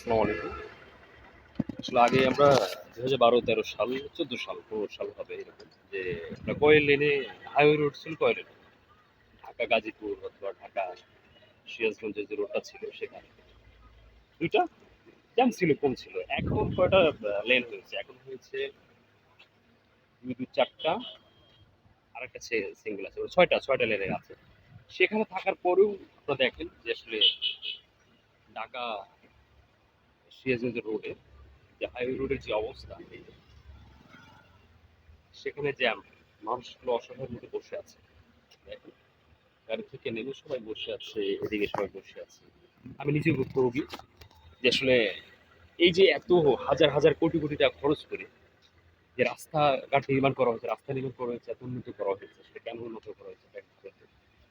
আসসালামু আলাইকুম আসলে আগে আমরা দু হাজার বারো, তেরো সাল, চোদ্দ সাল, পনেরো সাল হবে এরকম যে আমরা কয়েল লেনে হাইওয়ে রোড ছিল কয়েল লেনে। ঢাকা, গাজীপুর অথবা ঢাকা, সিরাজগঞ্জের যে রোডটা ছিল সেখানে। দুইটা জ্যাম ছিল, কম ছিল। এখন কয়টা লেন হয়েছে? এখন হয়েছে দুই দুই, চারটা। আর একটা সিঙ্গেল আছে। ওটা ছয়টা ছয়টা লেনের আছে। সেখানে থাকার পরেও আপনারা দেখেন যে আসলে ঢাকা সিরাজগঞ্জ রোডে, যে হাইওয়ে রোডের যে অবস্থা, সেখানে জ্যাম মানুষগুলো অসহায়ের মধ্যে বসে আছে গাড়ি থেকে নেমে সবাই বসে আছে, এদিকে সবাই বসে আছে আমি নিজে ভুক্তভোগী যে আসলে এই যে এত হাজার হাজার কোটি কোটি টাকা খরচ করে যে রাস্তাঘাট নির্মাণ করা হয়েছে, রাস্তা নির্মাণ করা হয়েছে, এত উন্নত করা হয়েছে, সেটা কেন উন্নত করা হয়েছে।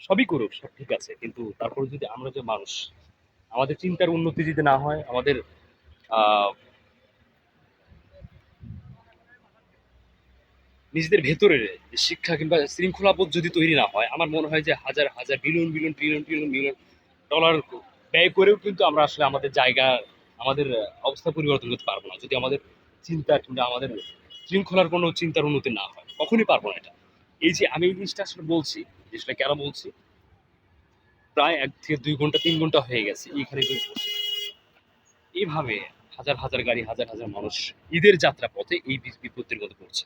সবই করুক, সব ঠিক আছে, কিন্তু তারপরে যদি আমরা যে মানুষ, আমাদের চিন্তার উন্নতি যদি না হয়, আমাদের নিজেদের ভেতরে শিক্ষা কিংবা শৃঙ্খলাবোধ যদি তৈরি না হয়, আমার মনে হয় যে হাজার হাজার, billion billion trillion trillion million dollar ব্যয় করেও কিন্তু আমরা আসলে আমাদের জায়গা, আমাদের অবস্থা পরিবর্তন করতে পারব না। যদি আমাদের চিন্তা কিংবা আমাদের শৃঙ্খলার কোনো চিন্তার উন্নতি না হয়, কখনই পারব না এটা। এই যে আমি এই জিনিসটা আসলে বলছি জিনিসটা কেন বলছি? প্রায় এক থেকে দুই ঘণ্টা, তিন ঘণ্টা হয়ে গেছে এইখানে এইভাবে হাজার হাজার গাড়ি, হাজার হাজার মানুষ ঈদের যাত্রা পথে এই বিপত্তির মধ্যে পড়ছে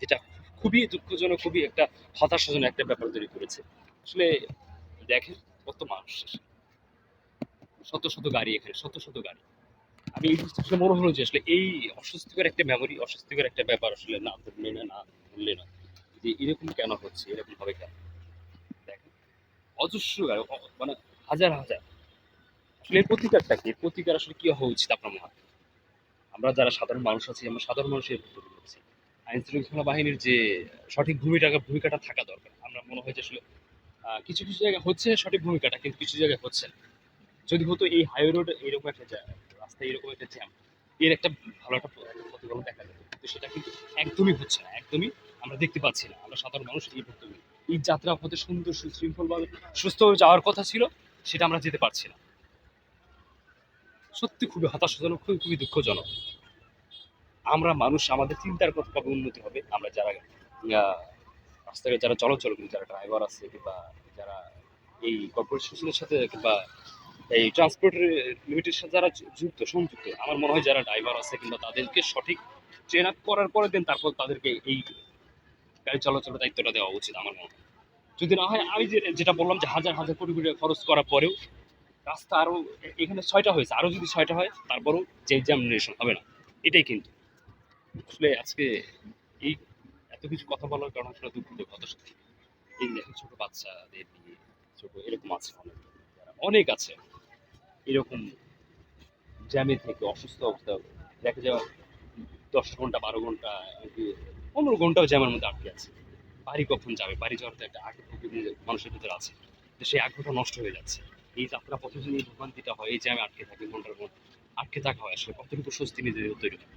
যেটা খুবই দুঃখজনক, খুবই একটা হতাশাজনক একটা ব্যাপার তৈরি করেছে। আসলে দেখেন, কত মানুষ শত শত গাড়ি এখানে, শত শত গাড়ি। আমি এই জিনিসটা মনে হলো যে আসলে এই অস্বস্তিকর একটা মেমোরি অস্বস্তিকর একটা ব্যাপার আসলে না ধরলে না না ধরলে না। যে এরকম কেন হচ্ছে, এরকম হবে কেন? দেখেন অজস্র গাড়ি মানে হাজার হাজার এর প্রতিকারটা কি? প্রতিকার আসলে কি হওয়া উচিত আপনার মনে আমরা যারা সাধারণ মানুষ আছি, আমরা সাধারণ মানুষের ভুক্তভোগী হচ্ছি আইন শৃঙ্খলা বাহিনীর যে সঠিক ভূমিকা ভূমিকাটা থাকা দরকার। আমরা মনে হয় যে আসলে কিছু কিছু জায়গায় হচ্ছে সঠিক ভূমিকাটা, কিন্তু কিছু জায়গায় হচ্ছে না। যদি হতো এই হাইওয়ে রোড এরকম একটা রাস্তায় এরকম একটা জ্যাম এর একটা ভালো একটা প্র- প্রতিফলন দেখা যেত। কিন্তু সেটা কিন্তু একদমই হচ্ছে না, একদমই আমরা দেখতে পাচ্ছি না। আমরা সাধারণ মানুষ এই ভুক্তভোগী এই যাত্রা পথে সুন্দর, সুশৃঙ্খলভাবে সুস্থভাবে যাওয়ার কথা ছিল, সেটা আমরা যেতে পারছি না। সত্যি খুবই হতাশাজনক, খুবই খুবই দুঃখজনক। আমরা মানুষ, আমাদের চিন্তার কথা কবে উন্নতি হবে, আমরা যারা রাস্তায় যারা চলাচল করি, যারা ড্রাইভার আছে কিংবা যারা এই কর্পোরেশনের সাথে কিংবা এই ট্রান্সপোর্ট লিমিটের সাথে যারা যুক্ত, সংযুক্ত, আমার মনে হয় যারা ড্রাইভার আছে কিংবা তাদেরকে সঠিক ট্রেন আপ করার পরে দেন তারপর তাদেরকে এই গাড়ি চলাচলের দায়িত্বটা দেওয়া উচিত আমার মনে হয়। যদি না হয়, আমি যেটা বললাম যে হাজার হাজার কোটি কোটি খরচ করার পরেও রাস্তা আরও, এ- এখানে ছয়টা হয়েছে, আরও যদি ছয়টা হয়, তারপরেও যে এক্সামিনেশন হবে না। এটাই কিন্তু। আসলে আজকে এই এত কিছু কথা বলার কারণ আসলে দুঃখিত হতাশা এই দেখেন ছোট বাচ্চাদের নিয়ে, ছোট, এরকম আছে অনেক অনেক আছে। এরকম জ্যামে থেকে অসুস্থ অবস্থা, দেখা যায় দশ ঘণ্টা, বারো ঘণ্টা পনেরো ঘন্টাও জ্যামের মধ্যে আটকে আছে। বাড়ি কখন যাবে? বাড়ি যাওয়ার তো একটা আগ্রহ মানুষের ভিতরে আছে। তো সেই আগ্রহটা নষ্ট হয়ে যাচ্ছে। এই যাত্রা পথে যদি ভোগান্তিটা হয়, এই জ্যামে আটকে থাকি ঘণ্টার মধ্যে আটকে থাকা হয় আসলে, কতটুকু স্বস্তি নিজেদের তৈরি হয়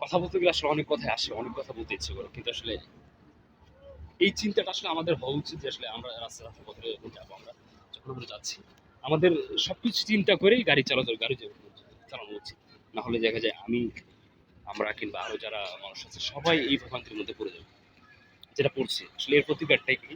কথা বলতে গেলে আসলে অনেক কথাই আসে, অনেক কথা বলতে ইচ্ছে করে, কিন্তু আসলে এই চিন্তাটা আসলে আমাদের হওয়া উচিত যে আসলে আমরা রাস্তা রাস্তা পথে যাব আমরা, যখন আমরা যাচ্ছি। আমাদের সবকিছু চিন্তা করেই গাড়ি চলাচল গাড়ি চালানো উচিত। না হলে দেখা যায় আমি, আমরা কিংবা আরও যারা মানুষ আছে, সবাই এই ভোগান্তির মধ্যে পড়ে যাবে, যেটা পড়ছে। আসলে এর প্রতিকারটাই কি?